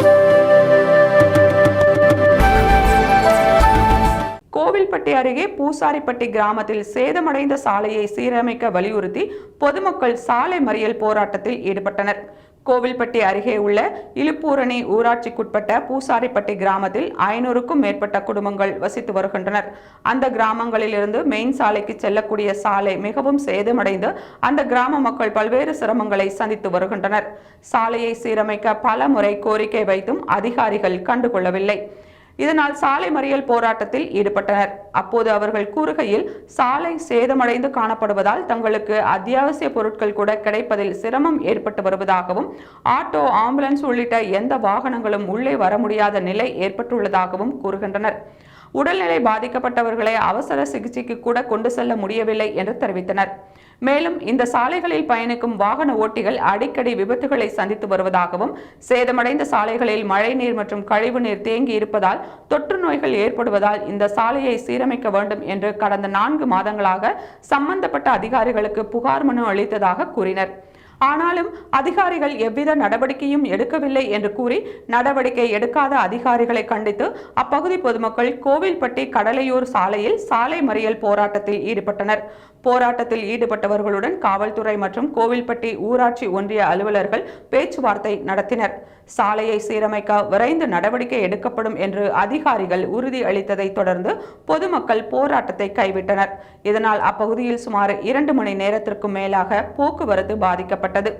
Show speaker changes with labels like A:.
A: Thank you. Kovilpatti அருகே பூசாரிப்பட்டி கிராமத்தில் சேதமடைந்த சாலையை சீரமைக்க வலியுறுத்தி பொதுமக்கள் சாலை மறியல் போராட்டத்தில் ஈடுபட்டனர். கோவில்பட்டி அருகே உள்ள இலுப்பூரணி ஊராட்சிக்குட்பட்ட பூசாரிப்பட்டி கிராமத்தில் ஐநூறுக்கும் மேற்பட்ட குடும்பங்கள் வசித்து வருகின்றனர். அந்த கிராமங்களிலிருந்து மெயின் சாலைக்கு செல்லக்கூடிய சாலை மிகவும் சேதமடைந்து அந்த கிராம மக்கள் பல்வேறு சிரமங்களை சந்தித்து வருகின்றனர். சாலையை சீரமைக்க பல முறை கோரிக்கை வைத்தும் அதிகாரிகள் கண்டுகொள்ளவில்லை. இதனால் சாலை மறியல் போராட்டத்தில் ஈடுபட்டனர். அப்போது அவர்கள் கூறுகையில் சாலை சேதமடைந்து காணப்படுவதால் தங்களுக்கு அத்தியாவசிய பொருட்கள் கூட கிடைப்பதில் சிரமம் ஏற்பட்டு வருவதாகவும் ஆட்டோ ஆம்புலன்ஸ் உள்ளிட்ட எந்த வாகனங்களும் உள்ளே வர முடியாத நிலை ஏற்பட்டுள்ளதாகவும் கூறுகின்றனர். உடல்நிலை பாதிக்கப்பட்டவர்களை அவசர சிகிச்சைக்கு கூட கொண்டு செல்ல முடியவில்லை என்று தெரிவித்தனர். மேலும் இந்த சாலைகளில் பயணிக்கும் வாகன ஓட்டிகள் அடிக்கடி விபத்துகளை சந்தித்து வருவதாகவும் சேதமடைந்த சாலைகளில் மழைநீர் மற்றும் கழிவுநீர் தேங்கி இருப்பதால் தொற்று நோய்கள் ஏற்படுவதால் இந்த சாலையை சீரமைக்க வேண்டும் என்று கடந்த நான்கு மாதங்களாக சம்பந்தப்பட்ட அதிகாரிகளுக்கு புகார் மனு அளித்ததாக கூறினர். ஆனாலும் அதிகாரிகள் எவ்வித நடவடிக்கையும் எடுக்கவில்லை என்று கூறி நடவடிக்கை எடுக்காத அதிகாரிகளை கண்டித்து அப்பகுதி பொதுமக்கள் கோவில்பட்டி கடலையூர் சாலையில் சாலை மறியல் போராட்டத்தில் ஈடுபட்டனர். போராட்டத்தில் ஈடுபட்டவர்களுடன் காவல்துறை மற்றும் கோவில்பட்டி ஊராட்சி ஒன்றிய அலுவலர்கள் பேச்சுவார்த்தை நடத்தினர். சாலையை சீரமைக்க விரைந்து நடவடிக்கை எடுக்கப்படும் என்று அதிகாரிகள் உறுதி அளித்ததை தொடர்ந்து பொதுமக்கள் போராட்டத்தை கைவிட்டனர். இதனால் அப்பகுதியில் சுமார் இரண்டு மணி நேரத்திற்கும் மேலாக போக்குவரத்து பாதிக்கப்பட்டது.